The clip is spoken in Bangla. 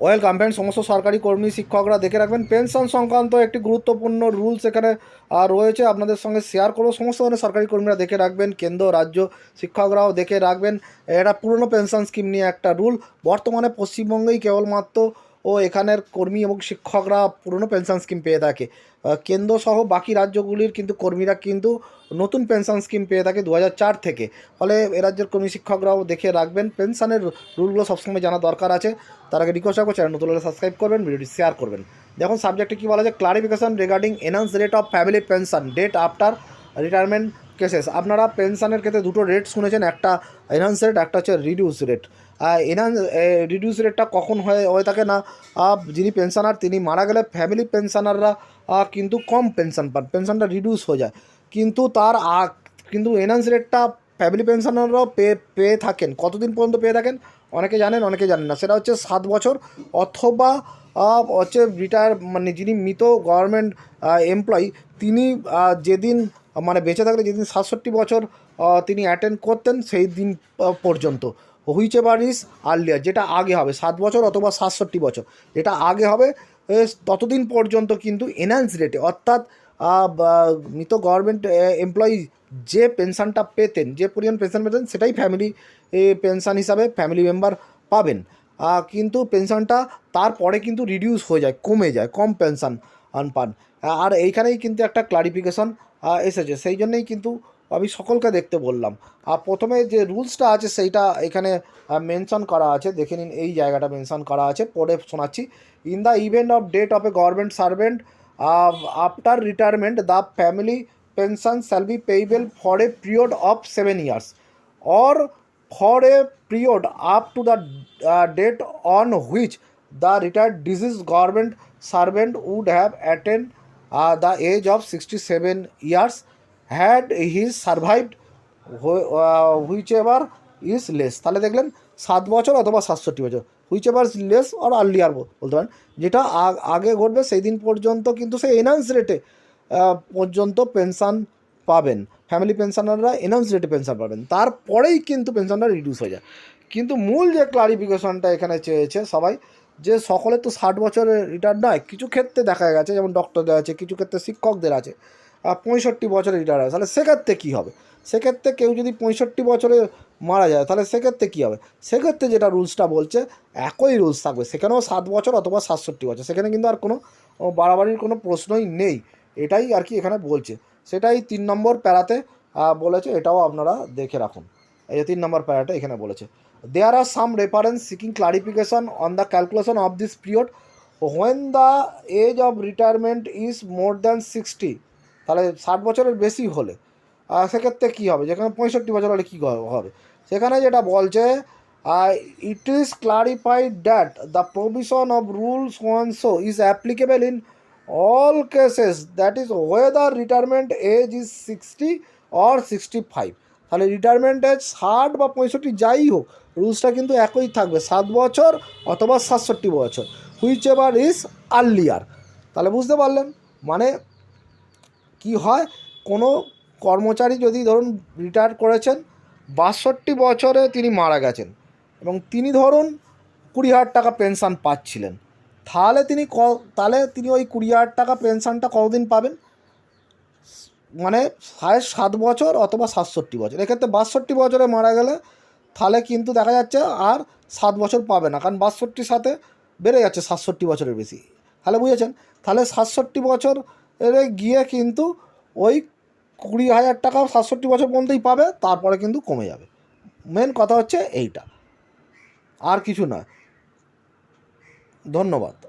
ওয়েলকাম ফ্রেন্ড সমস্ত সরকারি কর্মী, শিক্ষকরা দেখে রাখবেন পেনশন সংক্রান্ত একটি গুরুত্বপূর্ণ রুলস এখানে রয়েছে। আপনাদের সঙ্গে শেয়ার করব, সমস্ত ধরনের সরকারি কর্মীরা দেখে রাখবেন, কেন্দ্র, রাজ্য শিক্ষকরাও দেখে রাখবেন। এটা পুরনো পেনশন স্কিম নিয়ে একটা রুল বর্তমানে পশ্চিমবঙ্গেই কেবলমাত্র ও এখানের কর্মী এবং শিক্ষকরা পুরনো পেনশন স্কিম পেয়ে থাকে। আহ, কেন্দ্র সহ বাকি রাজ্যগুলির কিন্তু কর্মীরা কিন্তু নতুন পেনশন স্কিম পেয়ে থাকে দু থেকে। ফলে এ রাজ্যের কর্মী শিক্ষকরাও দেখে রাখবেন পেনশনের রুলগুলো সবসময় জানা দরকার আছে। তার আগে রিকোয়েস্ট রাখব চ্যানেল নতুন সাবস্ক্রাইব করবেন ভিডিওটি শেয়ার করবেন। দেখুন সাবজেক্টে কী বলা যায় clarification regarding enhance rate of family pension death after retirement cases. আপনারা পেনশনের ক্ষেত্রে দুটো রেট শুনেছেন, একটা এনহান্স রেট একটা হচ্ছে রিডিউস রেট এনহান্স রিডিউস রেটটা কখন হয়ে হয়ে থাকে না যিনি পেনশনার তিনি মারা গেলে ফ্যামিলি পেনশনাররা কিন্তু কম পেনশন পান পেনশনটা রিডিউস হয়ে যায়। কিন্তু তার কিন্তু এনহান্স রেটটা ফ্যামিলি পেনশনাররাও পেয়ে পেয়ে থাকেন। কতদিন পর্যন্ত পেয়ে থাকেন? অনেকে জানেন অনেকে জানেন না। সেটা হচ্ছে সাত বছর অথবা হচ্ছে রিটায়ার মানে যিনি মৃত গভর্নমেন্ট এমপ্লয়ি তিনি যেদিন মানে বেঁচে থাকলে যেদিন সাতষট্টি বছর তিনি অ্যাটেন্ড করতেন, সেই দিন পর্যন্ত। হুইচ এভার ইস আর্লিয়ার যেটা আগে হবে, সাত বছর অথবা সাতষট্টি বছর। যেটা আগে হবে ততদিন পর্যন্ত কিন্তু এনহ্যান্স রেটে অর্থাৎ মৃত গভর্নমেন্ট এমপ্লয়ি যে পেনশনটা পেতেন, যে পরিমাণ পেনশন পেতেন, সেটাই ফ্যামিলি পেনশন হিসাবে ফ্যামিলি মেম্বার পাবেন। কিন্তু পেনশনটা তারপরে কিন্তু রিডিউস হয়ে যায়, কমে যায়, কম পেনশন পান। আর এইখানেই কিন্তু একটা ক্লারিফিকেশন এসেছে। সেই জন্যেই কিন্তু আমি সকলকে দেখতে বললাম। আর প্রথমে যে রুলসটা আছে সেইটা এখানে মেনশন করা আছে। দেখে নিন, এই জায়গাটা মেনশন করা আছে। পরে শোনাচ্ছি। In the event of death of a government servant after retirement the family pension shall be payable for a period of seven years or for a period up to the date on on the the retired government servant would have attained the age of 67 years had he survived wh- uh, whichever is less. তাহলে দেখলেন সাত বছর অথবা সাতষট্টি বছর। হুইচ এভার লেস আর আর্লিয়ার বলতে পারেন। যেটা আগে ঘটবে সেই দিন পর্যন্ত কিন্তু সেই এনহান্স রেটে পর্যন্ত পেনশন পাবেন। ফ্যামিলি পেনশনাররা এনহান্স রেটে পেনশন পাবেন। তারপরেই কিন্তু পেনশনটা রিডিউস হয়ে যায়। কিন্তু মূল যে ক্লারিফিকেশনটা এখানে চেয়েছে সবাই যে সকলে তো ষাট বছরের রিটায়ার নয় কিছু ক্ষেত্রে দেখা গেছে যেমন ডক্টরদের আছে কিছু ক্ষেত্রে শিক্ষকদের আছে আহ, পঁয়ষট্টি বছরে রিটায়ার আছে তাহলে সেক্ষেত্রে কী হবে? সেক্ষেত্রে কেউ যদি পঁয়ষট্টি বছরে মারা যায় তাহলে সেক্ষেত্রে কী হবে? সেক্ষেত্রে যেটা রুলসটা বলছে একই রুলস থাকবে। সেখানেও সাত বছর অথবা সাতষট্টি বছর। সেখানে কিন্তু আর কোনো বাড়াবাড়ির কোনো প্রশ্নই নেই। এটাই আর কি এখানে বলছে। সেটাই তিন নম্বর প্যারাতে বলেছে। এটাও আপনারা দেখে রাখুন। এই যে তিন নম্বর প্যারাটা এখানে বলেছে। There are some reference seeking clarification on the calculation of this period when the age of retirement is more than sixty তাহলে ষাট বছরের বেশি হলে সেক্ষেত্রে কী হবে? যেখানে পঁয়ষট্টি বছর হলে কী হবে? সেখানে যেটা বলছে it is clarified that the provision of rules one show is applicable in all cases that is whether retirement age is sixty or sixty five তাহলে রিটায়ারমেন্ট এজ ষাট বা পঁয়ষট্টি যাই হোক রুলসটা কিন্তু একই থাকবে, সাত বছর অথবা সাতষট্টি বছর। হুইচ এভার ইজ আর্লিয়ার তাহলে বুঝতে পারলেন? মানে কি হয়? কোনো কর্মচারী যদি ধরুন রিটায়ার করেছেন, বাষট্টি বছরে তিনি মারা গেছেন এবং তিনি ধরুন কুড়ি হাজার টাকা পেনশন পাচ্ছিলেন। তাহলে তিনি ক তাহলে তিনি ওই কুড়ি হাজার টাকা পেনশনটা কতদিন পাবেন? মানে সাড়ে সাত বছর অথবা সাতষট্টি বছর। এক্ষেত্রে বাষট্টি বছরে মারা গেলে তাহলে কিন্তু দেখা যাচ্ছে আর সাত বছর পাবে না। কারণ বাষট্টির সাথে বেড়ে যাচ্ছে সাতষট্টি বছরের বেশি। তাহলে বুঝেছেন? তাহলে সাতষট্টি বছর এরে গিয়ে কিন্তু ওই কুড়ি হাজার টাকা সাতষট্টি বছর পর্যন্তই পাবে, তারপরে কিন্তু কমে যাবে। মেন কথা হচ্ছে এইটা। আর কিছু নয়। ধন্যবাদ।